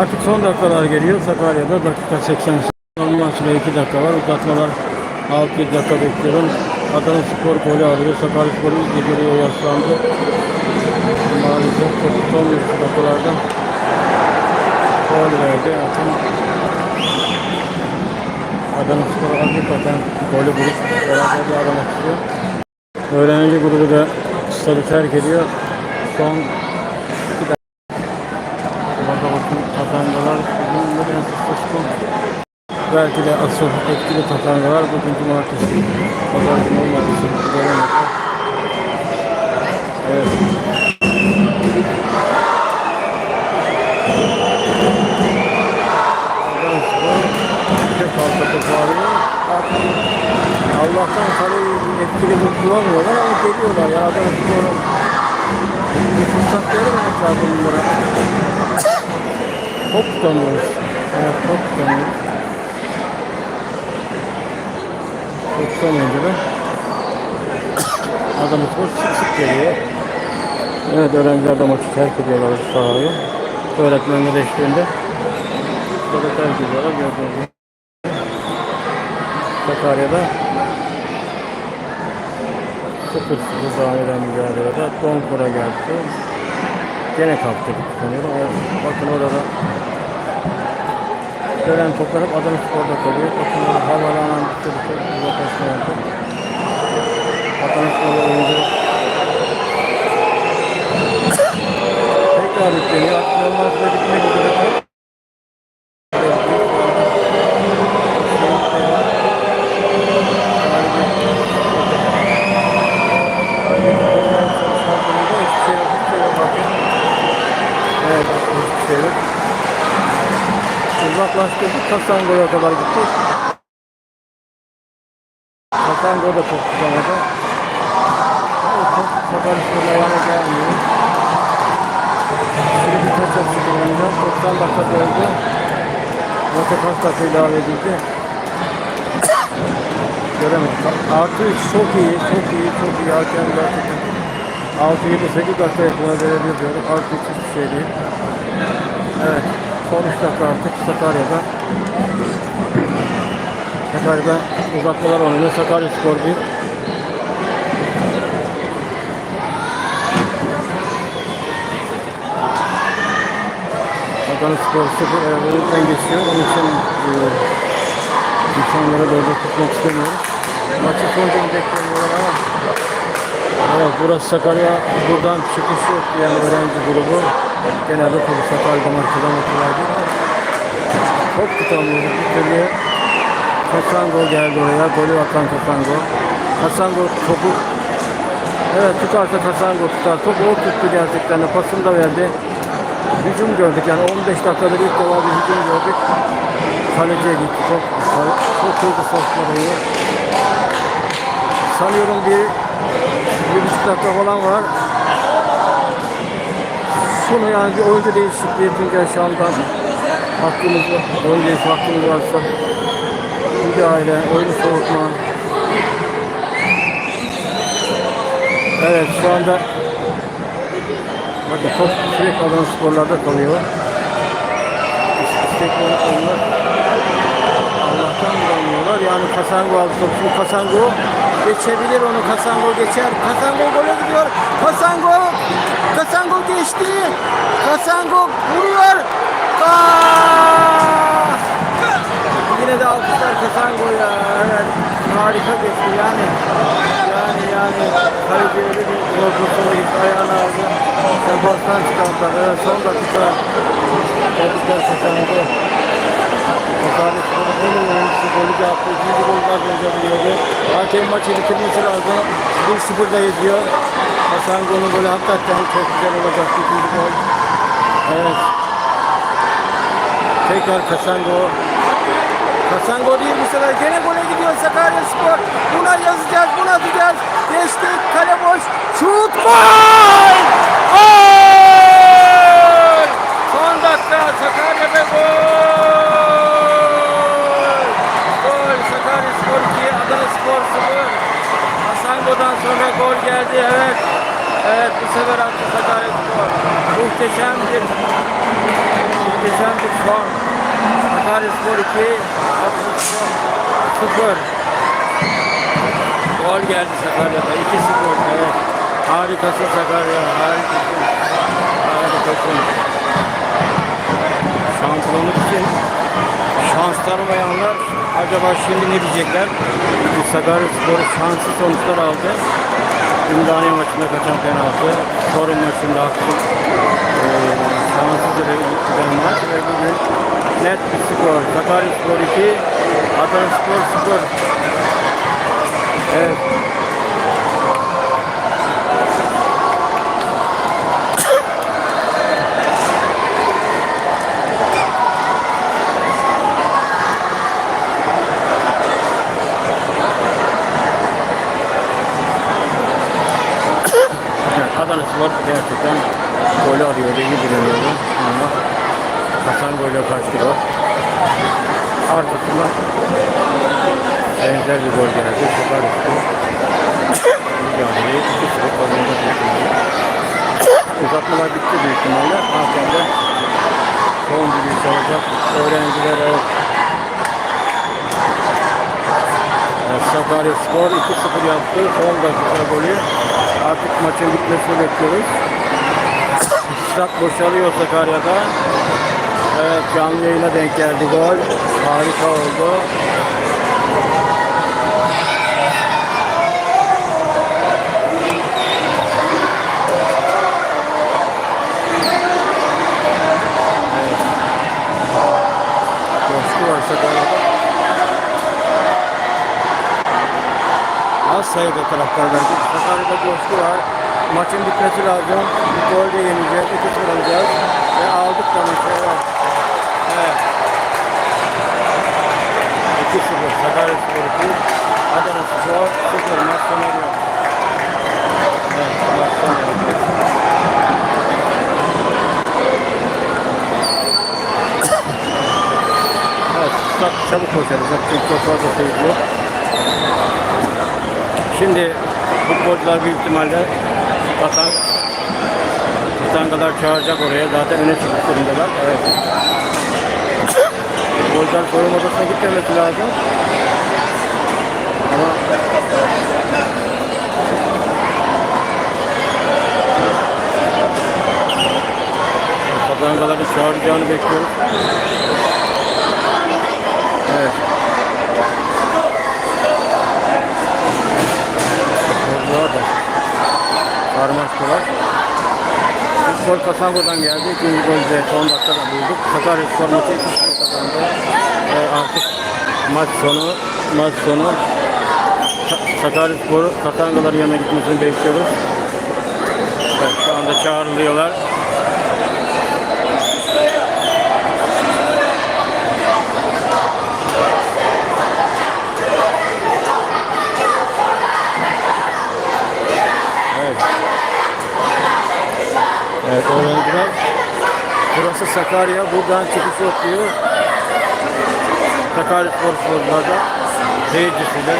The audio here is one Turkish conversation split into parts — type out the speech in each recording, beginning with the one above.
Artık son dakikalar geliyor. Sakarya'da dakika 80. Normal süre 2 dakika var. Uzatmalar 6-7 dakika bekliyorum. Adana Spor golü alıyor. Sakarya Spor'u geceliğe yaslandı. Maalesef son dakikalarda gol verdi. Akın Adana Spor hakikaten golü bulup beraber aramak istiyor. Öğrenci grubu da stadı terk ediyor. Son belki de asıl etkili tatangalar bugün cumartesi. Pazar günü olmadığı için göremedim. Evet. Allah'tan kaleyi etkili kullanmıyorlar ama geliyorlar ya adam sonra bir fırsat verememek lazım bunlara. Hop dönüyoruz. Evet, hop dönüyoruz. 3 sene önceden Adana Spor sık sık geliyor. Evet öğrenciler de maçı terk ediyorlar bu sahayı. Öğretmenler eşliğinde burada terk ediyorlar gördüğünüz gibi. Sakarya'da 0-0 zahiden mücadelede Donkur'a geldi. Gene kaptırdık sanıyorum. Bakın orada gelen toplar hep Adana Spor'da kalıyor. Orada havalanan bir çok uzaklaşma yaptı. Adana Spor'da oyuncu tekrar yükleniyor. Artık süre bitmek üzere. Evet, hiçbir şey yok. Uzaklaştırdık, Kasango'ya kadar gittik. Kasango da çok tutamadı. Evet, çok sakar şöyle ayağına gelmiyor. Şimdi bir taç atıştı kullanacağım. 90 dakika oldu. Maça kaç dakika ilave edildi? Göremedim. Artı 3 çok iyi, çok iyi, çok iyi. Hakem gerçekten 6 7 8 dakika yakına verebilir diyorum. Artı 3 hiçbir şey değil. Evet. Son 3 dakika artık Sakarya'da. Sakarya'da uzatmalar oynuyor. Sakarya Spor 1. Adana Spor 0 önünden geçiyor. Onun için e, insanlara böyle tutmak istemiyoruz. Maçı sonunda beklemiyorlar ama Evet burası Sakarya. Buradan çıkış yok yani öğrenci grubu. Genelde tabii Sakarya'da maçıda maçılardı. Çok tutamıyoruz bir türlü. Kasango geldi oraya. Golü atan Kasango. Kasango topu Evet tutarsa Kasango tutar. Topu o tuttu gerçekten de. Pasını da verdi. Hücum gördük yani 15 dakikada ilk defa bir hücum gördük. Kaleciye gitti. Çok, çok hızlı sosları Sanıyorum bir bir buçuk dakika falan var. Şunu yani bir oyuncu değişikliği şu anda hakkımız oyuncu değişikliği hakkımız varsa müdahale, oyunu soğutma. Evet şu anda bakın top sürekli Adana sporlarda kalıyor. İstekli onlar Allah'tan bulamıyorlar. Yani Kasango aldı topu. Şimdi Kasango geçebilir onu. Kasango geçer. Kasango gole gidiyor. Kasango Kasango geçti. Kasango vuruyor. Aa! Yine de alkışlar Kasango'ya. Evet. Harika geçti yani. Yani yani kaleci öyle bir pozisyonu gitti. Ayağını aldı. Sebastian çıkarttılar. Evet son dakika. Tebrikler Kasango. Sakarya'nın en iyi oyuncusu golü de attı. İkinci golü de atınca buluyordu. Hakem maçı bitirmesi lazım. 1-0'da yazıyor. Hasan golü golü hakikaten çok güzel olacak ikinci gol. Evet. Tekrar Kasango. Kasango değil bu sefer. Gene gole gidiyor Sakarya Spor. Buna yazacağız, buna atacağız. Geçti, kale boş. Şut gol! Gol! Son dakika Sakarya ve gol! Gol Sakarya Spor 2, Adana Spor 0. Hasango'dan sonra gol geldi evet. Attı Sakarya Spor. Muhteşem bir muhteşem bir Son. Sakaryaspor 2. Atlıspor 0. Gol geldi Sakarya'da. 2-0. Evet. Harikasın Sakarya. Harikasın. Harikasın. Şampiyonluk için şans tanımayanlar acaba şimdi ne diyecekler? Çünkü Sakaryaspor şanslı sonuçlar aldı. Ümraniye maçında kaçan penaltı. Sorun maçında haksız. Ee, şanssız bir giden maç ve bugün net bir skor. Sakaryaspor 2, Adanaspor 0. Evet. Evet, Adana Spor gerçekten golü arıyordu, iyi direniyordu. Ama Hasan golü kaçtı gol. Arkasından benzer bir gol geldi. Süper Spor. Mücadeleyi 2-0 kazandı. Uzatmalar bitti büyük ihtimalle. Hakemde son düdüğü çalacak. Öğrenciler evet. Sakarya Spor 2-0 yaptı. Son dakika golü. Artık maçın bitmesini bekliyoruz. Stat boşalıyor Sakarya'da. Evet canlı yayına denk geldi gol. Harika oldu. Coşku var Sakarya'da. Az sayıda taraftar belki. Sakarya'da coşku var. Maçın bitmesi lazım. Bir gol de yeneceğiz. İki tur alacağız. Ve aldık da maçı. Evet. Evet. 2-0 Sakarya Spor 2. Adana Spor 0. Maç sona. Evet. Maç sona Çok çabuk koşarız. Çünkü çok fazla seyirci yok. Şimdi futbolcular büyük ihtimalle vatan vatandalar çağıracak oraya. Zaten öne çıkmış durumdalar. Evet. Futbolcular soyunma odasına gitmemesi lazım. Ama vatandaların çağıracağını bekliyoruz. Evet. Futbolcular da sarmaştılar. İlk gol Kasango'dan geldi. İkinci gol de son dakikada bulduk. Sakarya Spor maçı 2-0 kazandı. Ve artık maç sonu maç sonu Sa- Sakarya Spor'u Kasango'ların yanına gitmesini bekliyoruz. Evet, şu anda çağrılıyorlar. Öğrenciler. Burası Sakarya. Buradan çıkış yok diyor. Sakarya Spor Sporcular'da seyircisiyle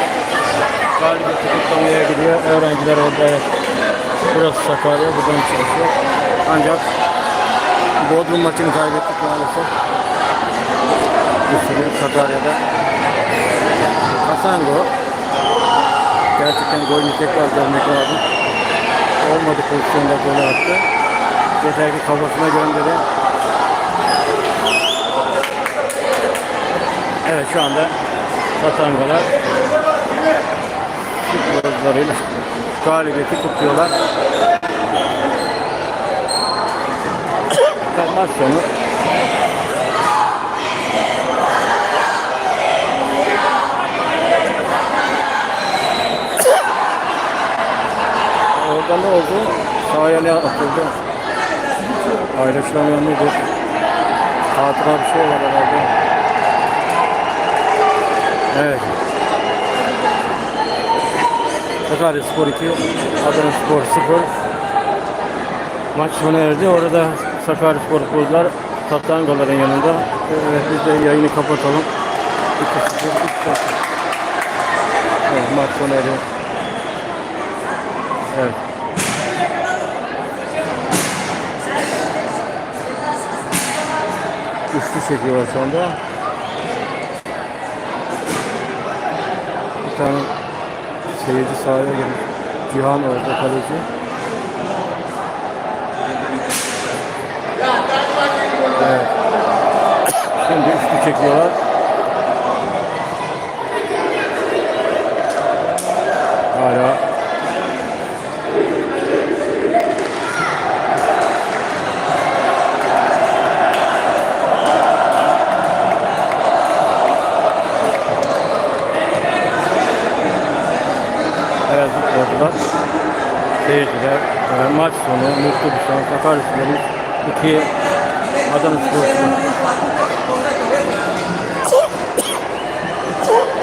galibiyeti kutlamaya gidiyor. Öğrenciler orada. Burası Sakarya. Buradan çıkış yok. Ancak Bodrum maçını kaybettik maalesef. Sürü Sakarya'da. Hasango. Gerçekten golünü tekrar görmek lazım. Olmadı pozisyonda golü attı. Yeter ki kafasına gönderi. Evet şu anda Satangalar futbolcularıyla galibiyeti kutluyorlar. Maç sonu Orada ne oldu? Sahaya ne atıldı? Paylaşılamayan nedir? Hatıra bir şey var herhalde. Evet. Sakarya Spor 2, Adana Spor 0. Maç sona erdi. Orada Sakarya Spor futbolcular Tatlangaların yanında. Evet, biz de yayını kapatalım. 2-0, 3-0. Evet, maç sona eriyor. Evet. Üçlü çekiyorlar şu anda. Bir tane seyirci sahaya girmiş. Cihan orada kaleci. Evet. Şimdi üçlü çekiyorlar. Seyirciler, e, maç sonu mutlu bir son. Sakarya Spor'un iki Adana Spor'un